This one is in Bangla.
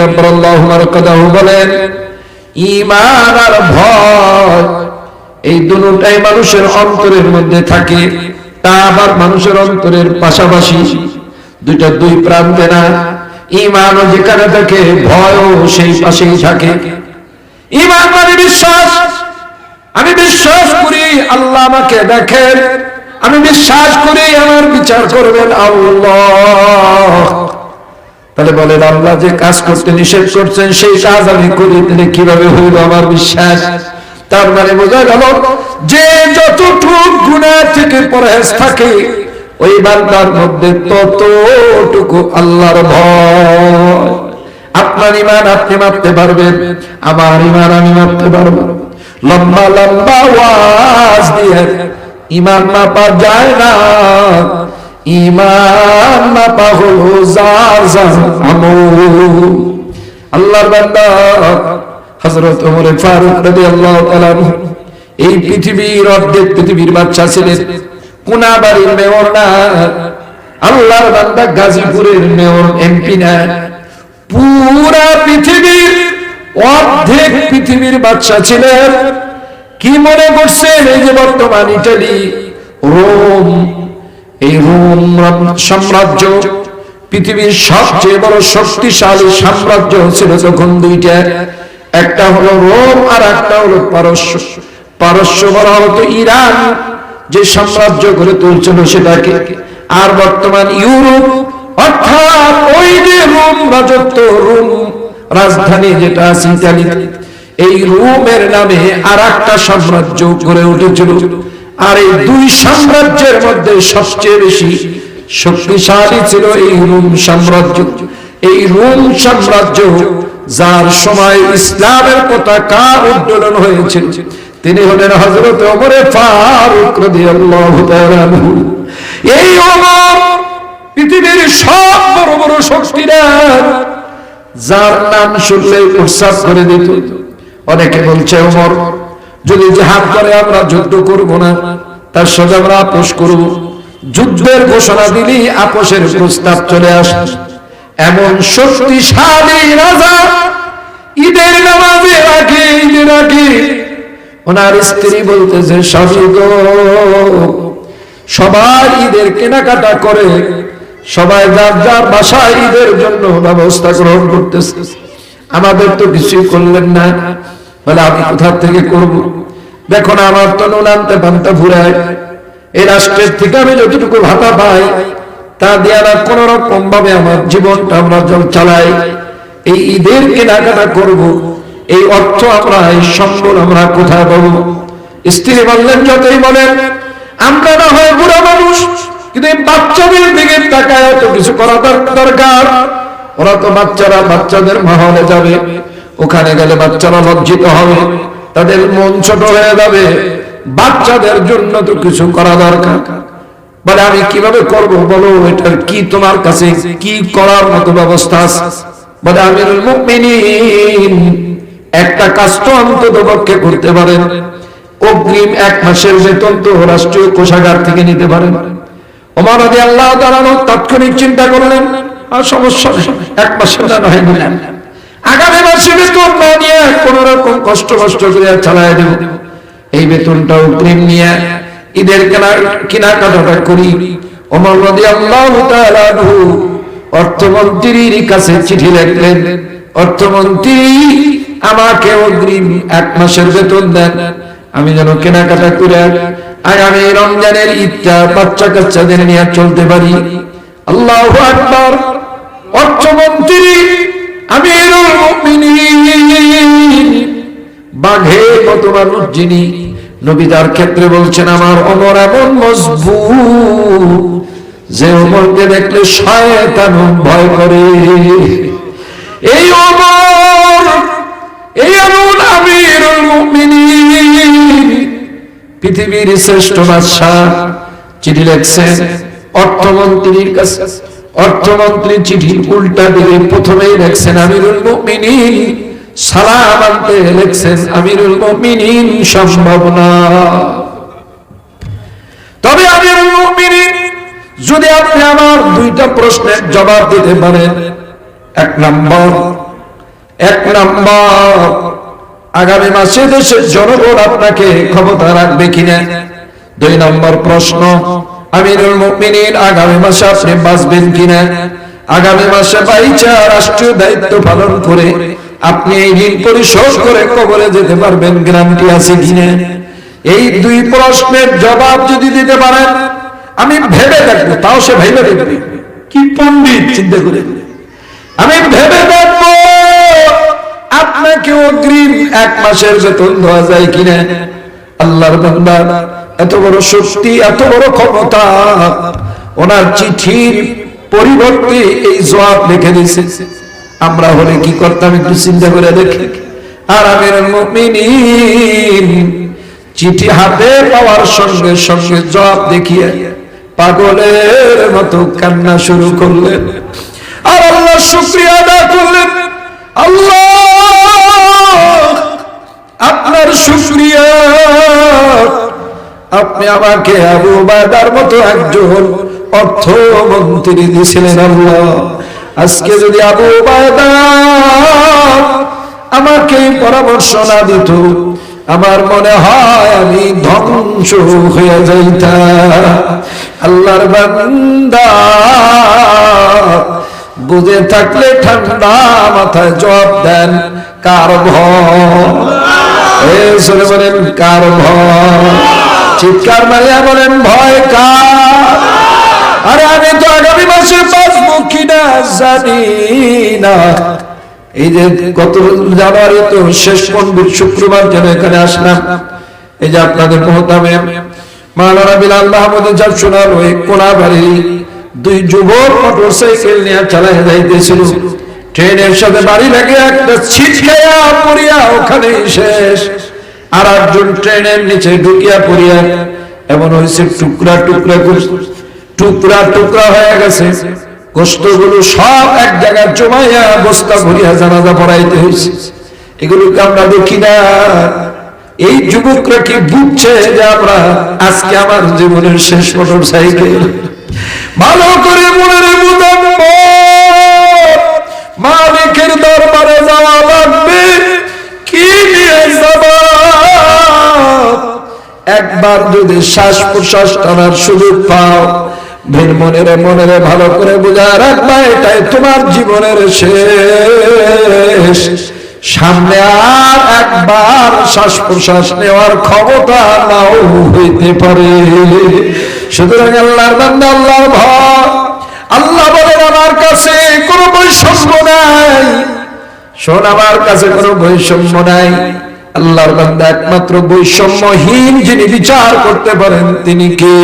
নবরাল্লাহু মারকাদাহু বলেন, ঈমান আর ভয় এই দুটাই মানুষের অন্তরের মধ্যে থাকে, তা আবার মানুষের অন্তরের পাশাপাশি দুইটা দুই প্রান্তে না, ঈমানও যেখানে থাকে, ভয়ও সেই পাশেই থাকে। ঈমান মানে বিশ্বাস। আমি বিশ্বাস করি আল্লাহ আমাকে দেখেন আমি বিশ্বাস করি আমার বিচার করবেন আল্লাহ। তাহলে বলেন, আল্লাহ যে কাজ করতে নিষেধ করছেন, সেই কাজ আমি করি, তাহলে কীভাবে হইল আমার বিশ্বাস? তার মানে বোঝা গেল, যে যতটুকু গুণা থেকে পরহেজ থাকে, ওই বান্দার মধ্যে ততটুকু আল্লাহর ভয়। আপনার ইমান আপনি মাপতে পারবেন, আমার ইমান আমি মাপতে পারব। লম্বা লম্বা ওয়াজ দিয়ে ইমান মাপা যায় না। ইমান মাপা হলো যার যার আমল। আল্লাহর বান্দা হযরত ওমর ফারুক রাদিয়াল্লাহু তাআলা এই পৃথিবীর অর্ধেক পৃথিবীর বাদশা ছিলেন। কোনাবাড়ির মেয়র না। আল্লাহর বান্দা গাজীপুরের মেয়র, এমপি না। পুরা পৃথিবীর অর্ধেক পৃথিবীর বাচ্চা ছিলেন। কি মনে করছেন এই যে বর্তমান ইটালি? রোম। এই রোম সাম্রাজ্য, পৃথিবীর সবচেয়ে বড় শক্তিশালী সাম্রাজ্য ছিল তখন দুইটা। একটা হলো রোম আর একটা হলো পারস্য। পারস্য বলা হতো ইরান। যে সাম্রাজ্য গড়ে তুলছিল সেটাকে। আর বর্তমান ইউরোপ, অর্থাৎ ওই যে রোম রাজত্ব, রোম রাজধানী যেটা আছে ইতালি এই রোমের নামে আর একটা সাম্রাজ্য গড়ে উঠেছিল। আর এই দুই সাম্রাজ্যের মধ্যে সবচেয়ে বেশি শক্তিশালী ছিল এই রোম সাম্রাজ্য। এই রোম সাম্রাজ্য যার সময় ইসলামের পতাকা উদ্দোলন হয়েছিল? তিনি হলেন হজরত ওমরে ফারুক এই ওমর পৃথিবীর সব বড় বড় শক্তিরা যার নাম শুনলে উৎসাহ করে দিত। অনেকে বলছে, ওমর, যদি জাহাজ করে আমরা যুদ্ধ করব না, তার সাথে আমরা আপোষ করব। যুদ্ধের ঘোষণা দিলেই আপোষের প্রস্তাব চলে আসে। এমন শক্তিশালী রাজা ঈদের নামাজের আগে, ঈদের আগে ওনার স্ত্রী বলতেছে স্বামী গো, সবাই ঈদের কেনাকাটা করে, সবাই যার যার বাসায় ঈদের জন্য ব্যবস্থা গ্রহণ করতেছে। আমাদের তো কিছুই করলেন না। বলে আমি কোথা থেকে করব? দেখো না, আমার তো নুন আনতে পান্তা ফুরায় এই রাষ্ট্রের থেকে আমি যতটুকু ভাতা পাই, তা দিয়ে না কোন রকম ভাবে আমার জীবনটা আমরা জল চালাই। এই ঈদের কেনাকাটা করব। এই অর্থ আমরা, এই সম্বল আমরা কোথায় পাবো? স্ত্রী বললেন, যতই বলেন, আমরা না হয় বুড়া মানুষ, কিন্তু বাচ্চাদের দিকে তাকায় তো কিছু করা দর- দরকার। ওরা তো বাচ্চারা বাচ্চাদের মহলে যাবে। ওখানে গেলে বাচ্চারা লজ্জিত হবে। তাদের মন ছোট হয়ে যাবে। বাচ্চাদের জন্য তো কিছু করা দরকার। বলে, আমি কীভাবে করব বলো? এটার কি তোমার কাছে কি করার মতো ব্যবস্থা বলে মুমিনিন, একটা কাজ তো অন্তত পক্ষে করতে পারেন। অগ্রিম এক মাসের বেতন তো রাষ্ট্রীয় কোষাগার থেকে নিতে পারেন। ওমর রাদি আল্লাহ দাঁড়ানো তাৎক্ষণিক চিন্তা করলেন। আর সমস্যা এক মাসের না নয় দিলেন আগামী মাসে বেতন না নিয়ে কোন রকম কষ্ট কষ্ট করে চালায় দেব। এই বেতনটা অগ্রিম নিয়ে ঈদের কেনা, কেনাকাটাটা করি। ওমর রাদি আল্লাহ অর্থমন্ত্রীর কাছে চিঠি লিখলেন, অর্থমন্ত্রী, আমাকে অগ্রিম এক মাসের বেতন দেন। আমি যেন কেনাকাটা করে আগামী রমজানের ঈদটা বাচ্চা কাচ্চাদের নিয়ে চলতে পারি। আল্লাহ আকবার। অর্থমন্ত্রী বাঘে কত মানুষ যিনি নবিতার ক্ষেত্রে বলছেন, আমার অমর এমন মজবুত যে অমরকে দেখলে শয়তান ভয় করে। এই অমর, এই এমন আমিরুল পৃথিবীর শ্রেষ্ঠ বাদশাহ চিঠি লিখছেন, অর্থমন্ত্রীর কাছে অর্থমন্ত্রী চিঠি উল্টা দিলে প্রথমেই লিখছেন আমিরুল মুমিনিন। সালাম আনতে লিখছেন আমিরুল মুমিনিন, সম্ভব না। তবে আমিরুল মুমিনিন, যদি আপনি আমার দুইটা প্রশ্নের জবাব দিতে পারেন, এক নম্বর এক নম্বর, আগামী মাসে দেশের জনগণ আপনাকে ক্ষমতা রাখবে কিনা? দুই নম্বর প্রশ্ন আমিরুল মুমিনিন আগামী মাসে আপনি বাঁচবেন কিনা? আগামী মাসে বাইচা রাষ্ট্রীয় দায়িত্ব পালন করে আপনি এই ঋণ পরিশোধ করে কবরে যেতে পারবেন, গ্যারান্টি আছে কিনা? এই দুই প্রশ্নের জবাব যদি দিতে পারেন, আমি ভেবে দেখব, তাও সে ভেবে দেখবে। কি পণ্ডিত, চিন্তা করে আমি ভেবে দেখব, আপনাকে অগ্রিম এক মাসের বেতন দেওয়া যায় কিনা? আল্লাহর বান্দা এত বড় শক্তি, এত বড় ক্ষমতা। ওনার চিঠির পরিবর্তে এই জবাব লিখে দিয়েছে। আমরা হলে কি করতাম একটু চিন্তা করে দেখি। আর আমির চিঠি হাতে পাওয়ার সঙ্গে সঙ্গে জবাব দেখিয়ে পাগলের মতো কান্না শুরু করলেন। আর আল্লাহ শুক্রিয়া আদা করলেন। আল্লাহ, আপনার শুক্রিয়া। আপনি আমাকে আবু বাদার মতো একজন অর্থমন্ত্রী দিয়েছিলেন আল্লাহ। আজকে যদি আবু বায়দা আমাকে পরামর্শ না দিত, আমার মনে হয় আমি ধ্বংস হয়ে যাইতাম। আল্লাহর বান্দা বুঝে থাকলে ঠান্ডা মাথায় জবাব দেন, কার ভয়? কার ভয়? চিৎকার মারিয়া বলেন, ভয় কার? আরে আমি তো আগামী মাসে বাঁচবো কিনা জানি না। এই যে গত জানুয়ারি তো শেষ পন্ডিত শুক্রবার যেন এখানে আসলাম। এই যে আপনাদের মহতামে মাওলানা বিলাল মাহমুদ যা শোনালো এই কোনাবাড়ি দুই যুবক মোটর সাইকেল নিয়ে চালাই যাইতেছিল। ট্রেনের সাথে বাড়ি লাগে একটা ছিটকাইয়া পড়িয়া ওখানে শেষ। আর একজন ট্রেনের নিচে ঢুকিয়া পড়িয়া এমন হয়েছে টুকরা টুকরা টুকরা টুকরা হয়ে গেছে। গোস্তগুলো সব এক জায়গায় জমাইয়া বস্তা ভরিয়া জানাজা পড়াইতে হয়েছে এগুলোকে আমরা দেখি না। এই যুবকরা কি বুঝছে যে আমরা আজকে আমার জীবনের শেষ মোটর সাইকেল? ভালো করে মনে। বুঝান মালিকের দরবারে যাওয়া লাগবে। একবার যদি শ্বাস প্রশ্বাস টানার সুযোগ পাও মনের মনের ভালো করে বোঝা রাখবা, এটাই তোমার জীবনের শেষ। সামনে আর একবার শ্বাস প্রশ্বাস নেওয়ার ক্ষমতা নাও হইতে পারে। সুতরাং আল্লাহর বান্দা, আল্লাহর আল্লাহ বলেন, আমার কাছে কোনো বৈষম্য নাই। শোন, আমার কাছে কোনো বৈষম্য নাই। আল্লাহর বান্দা একমাত্র বৈষম্যহীন যিনি বিচার করতে পারেন তিনি কে?